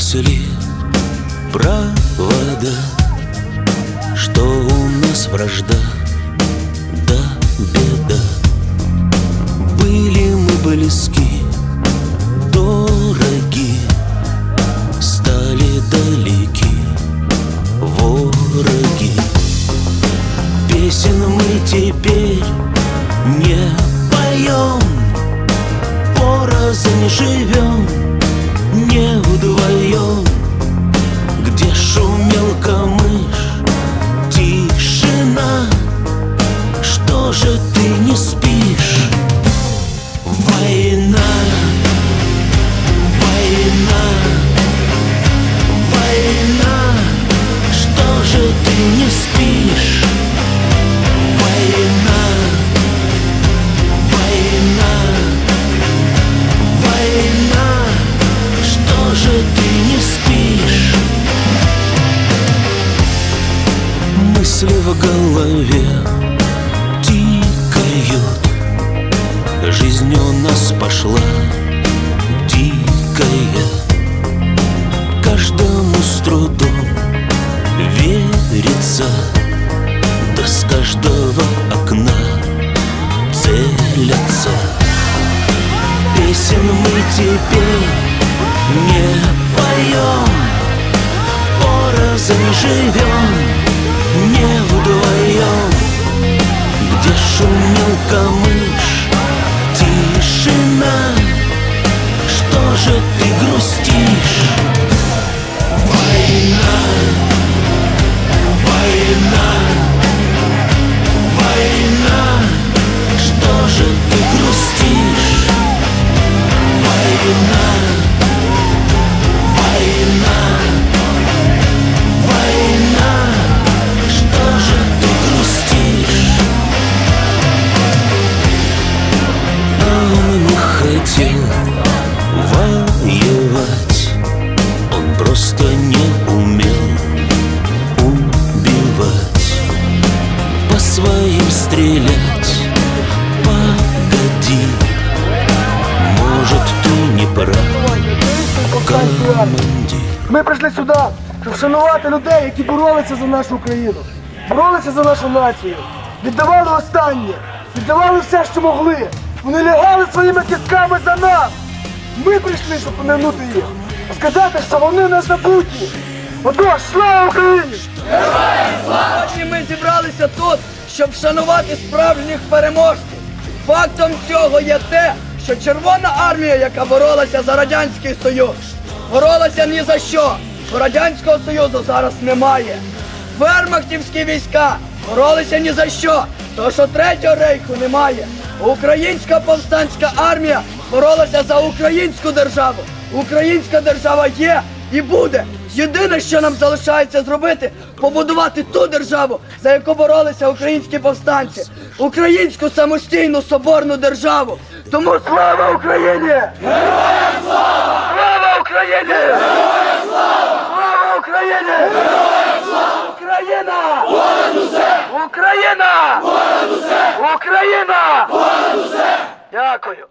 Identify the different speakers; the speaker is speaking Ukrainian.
Speaker 1: мысли провода Что у нас вражда, да беда. Были мы близки, дороги Стали далеки вороги. Песен мы теперь не поем Порознь живем, не вдвоем Где шумел камыш, Мысли в голове тикают. Жизнь у нас пошла дикая. Каждому с трудом верится. Да с каждого окна целятся. Песен мы теперь не поем. Порознь живем, вдвоем Где шумел камыш,
Speaker 2: Ми прийшли сюди, щоб вшанувати людей, які боролися за нашу Україну, боролися за нашу націю, віддавали останнє, віддавали все, що могли. Вони лягали своїми кістками за нас. Ми прийшли, щоб поминути їх, сказати, що вони не забуті. Отож, слава Україні!
Speaker 3: Сьогодні ми зібралися тут, щоб вшанувати справжніх переможців. Фактом цього є те, що Червона армія, яка боролася за Радянський Союз, боролася ні за що, бо Радянського Союзу зараз немає. Вермахтівські війська боролися ні за що, тому що Третього рейху немає. Українська повстанська армія боролася за українську державу. Українська держава є і буде. Єдине, що нам залишається зробити, побудувати ту державу, за яку боролися українські повстанці, українську самостійну соборну державу. Тому слава Україні! Героям слава! Слава Україні! Героям слава! Слава Україні! Героям слава! Україна! Понад усе! Україна! Понад усе! Україна! Понад усе! Дякую!